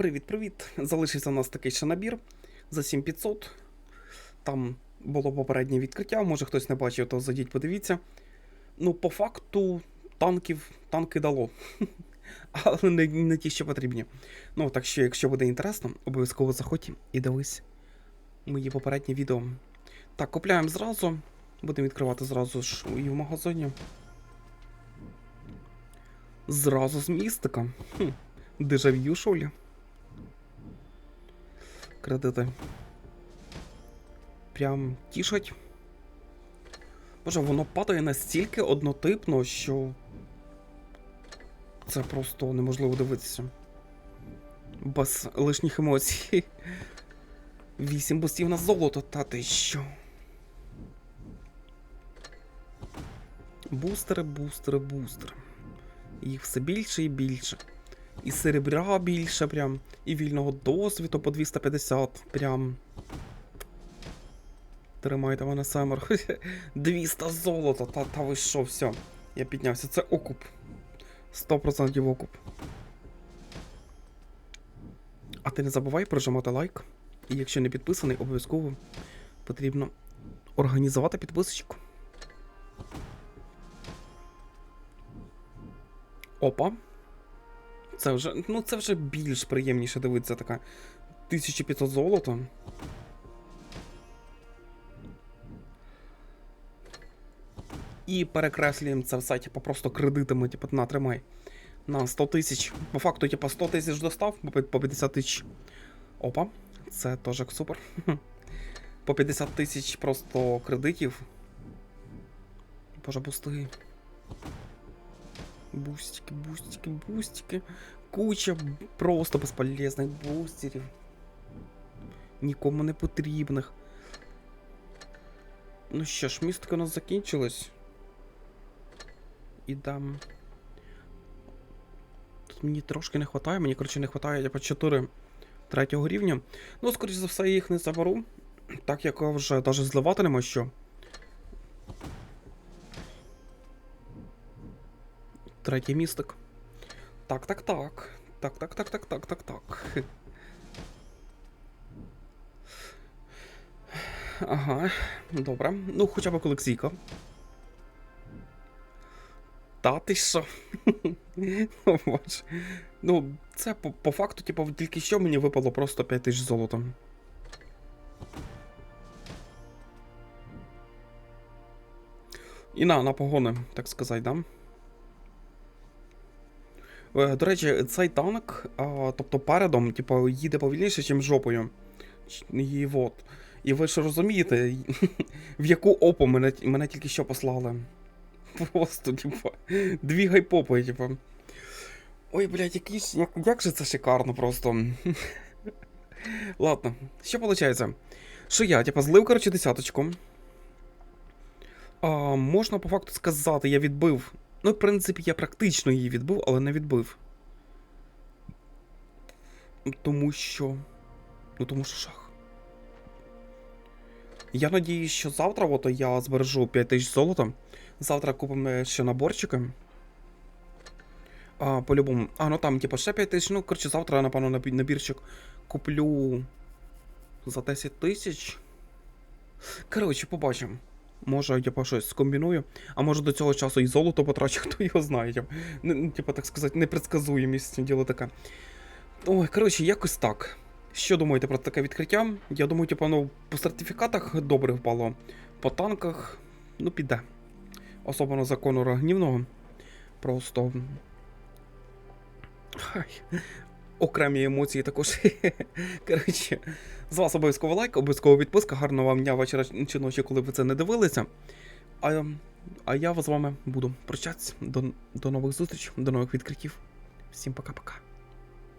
Привіт-привіт! Залишився у нас такий ще набір за 7500. Там було попереднє відкриття, може хтось не бачив, то зайдіть, подивіться. Ну, по факту, танків танки дало. Але не, не ті, що потрібні. Ну, так що, якщо буде інтересно, обов'язково заходь і дивись мої попередні відео. Так, купляємо зразу. Будемо відкривати зразу ж і в магазині. Зразу з містика. Хм. Дежав'ю, що ли? Кредити. Прям тішать. Боже, воно падає настільки однотипно, що. Це просто неможливо дивитися. Без лишніх емоцій. Вісім бустів на золото, та ти що? Бустери, бустери, бустери. Їх все більше і більше. І серебра більше прям, і вільного досвіду по 250 прям. Тримайте мене семер. 200 золота, та, та ви що, все. Я піднявся. Це окуп. 100% окуп. А ти не забувай прожимати лайк. І якщо не підписаний, обов'язково потрібно організувати підписочку. Опа. Це вже, ну це вже більш приємніше дивитися така 1500 золота. І перекреслюємо це все, типу, просто кредитами, типу, на, тримай. На 100 тисяч. По факту, типу, 100 тисяч достав, по по 50 тисяч. Опа, це теж супер. По 50 тисяч просто кредитів. Боже, бусти. Бустики, бустики, бустики. Куча просто безполезних бустерів. Нікому не потрібних. Ну що ж, містка у нас закінчилась. І дам. Тут мені трошки не вистачає, мені, коротше, не вистачає по 4 третього рівня. Ну, скоріш за все, я їх не заберу. Так як вже навіть зливати нема що. Третій містик. Так, так, так. Так, так, так, так, так, так, так. Ага, добре. Ну, хоча б колекційка. Та ти що? Боже. Ну, це по, по факту, типу, тільки що мені випало просто 5 тисяч золота. І на, на погони, так сказати, да? Е, До речі, цей танк, а, тобто передом, типу, їде повільніше, ніж жопою. І от. І ви ж розумієте, в яку опу мене, мене тільки що послали. Просто, типу, дві гайпопи, типу. Ой, блядь, ж, як, як же це шикарно просто. Ладно, що виходить? Що я, типу, злив, коротше, десяточку. А, можна по факту сказати, я відбив. Ну, в принципі, я практично її відбив, але не відбив. Тому що. Ну, тому що шах. Я надіюсь, що завтра от я збережу 5000 золота. Завтра купимо ще наборчики. А, по-любому. А, ну там, типу, ще 5 тисяч. Ну, коротше, завтра я, напевно, набірчик куплю за 10 тисяч. Коротше, побачимо. Може, типу, щось скомбіную, а може до цього часу і золото потрачу, хто його знає. Не, ну, типу, так сказати, непредсказуємість діло таке. Ой, коротше, якось так. Що думаєте про таке відкриття? Я думаю, типу, ну, по сертифікатах добре впало. По танках, ну, піде. Особливо за Конора. Просто. Ай. Окремі емоції також. Коротше, з вас обов'язково лайк, обов'язково підписка. Гарного вам дня, вечора чи ночі, коли ви це не дивилися. А, а я з вами буду прощатися. До, до нових зустрічей, до нових відкриттів. Всім пока-пока.